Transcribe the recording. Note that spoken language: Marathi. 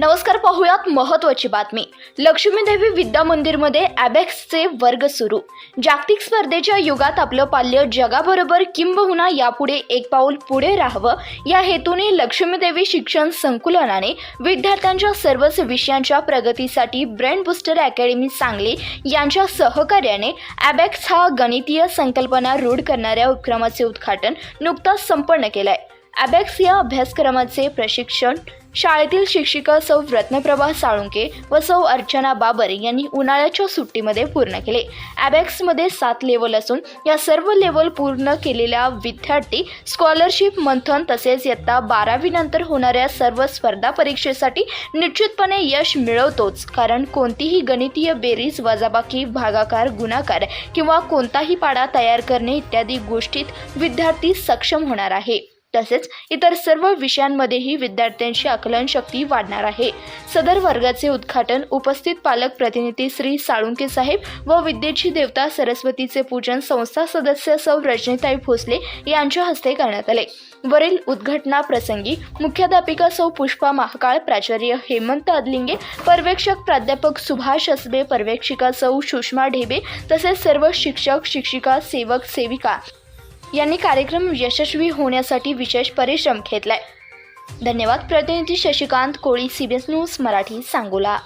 नमस्कार पाहूयात महत्त्वाची बातमी. लक्ष्मीदेवी विद्या मंदिरमध्ये ॲबॅक्सचे वर्ग सुरू. जागतिक स्पर्धेच्या युगात आपलं पाल्य जगाबरोबर किंबहुना यापुढे एक पाऊल पुढे राहावं. या हेतूने लक्ष्मीदेवी शिक्षण संकुलनाने विद्यार्थ्यांच्या सर्वच विषयांच्या प्रगतीसाठी ब्रेन बुस्टर अकॅडमी सांगली. यांच्या सहकार्याने ॲबॅक्स हा गणितीय संकल्पना रूढ करणाऱ्या उपक्रमाचे उद्घाटन नुकताच संपन्न केलं आहे ॲबॅक्स या अभ्यासक्रमाचे प्रशिक्षण शाळेतील शिक्षिका सौ रत्नप्रभा साळुंके व सौ अर्चना बाबर यांनी उन्हाळ्याच्या सुट्टीमध्ये पूर्ण केले. ॲबॅक्समध्ये सात लेवल असून या सर्व लेवल पूर्ण केलेल्या विद्यार्थी स्कॉलरशिप मंथन तसेच इयत्ता बारावीनंतर होणाऱ्या सर्व स्पर्धा परीक्षेसाठी निश्चितपणे यश मिळवतोच. कारण कोणतीही गणितीय बेरीज वजाबाकी भागाकार गुणाकार किंवा कोणताही पाडा तयार करणे इत्यादी गोष्टीत विद्यार्थी सक्षम होणार आहे. तसेच इतर सर्व विषयांमध्येही विद्यार्थ्यांची आकलन शक्ती वाढणार आहे. सदर वर्गाचे उद्घाटन उपस्थित पालक प्रतिनिधी श्री साळुंके साहेब व विद्येची देवता सरस्वतीचे पूजन संस्था सदस्य सौ रजनीताई भोसले यांच्या हस्ते करण्यात आले. वरील उद्घटना प्रसंगी मुख्याध्यापिका सौ पुष्पा महाकाळ प्राचार्य हेमंत अदलिंगे पर्यवेक्षक प्राध्यापक सुभाष असबे पर्यवेक्षिका सौ सुषमा ढेबे तसेच सर्व शिक्षक शिक्षिका सेवक सेविका यांनी कार्यक्रम यशस्वी होण्यासाठी विशेष परिश्रम घेतलाय. धन्यवाद. प्रतिनिधी शशिकांत कोळी सीबीएस न्यूज मराठी सांगोला.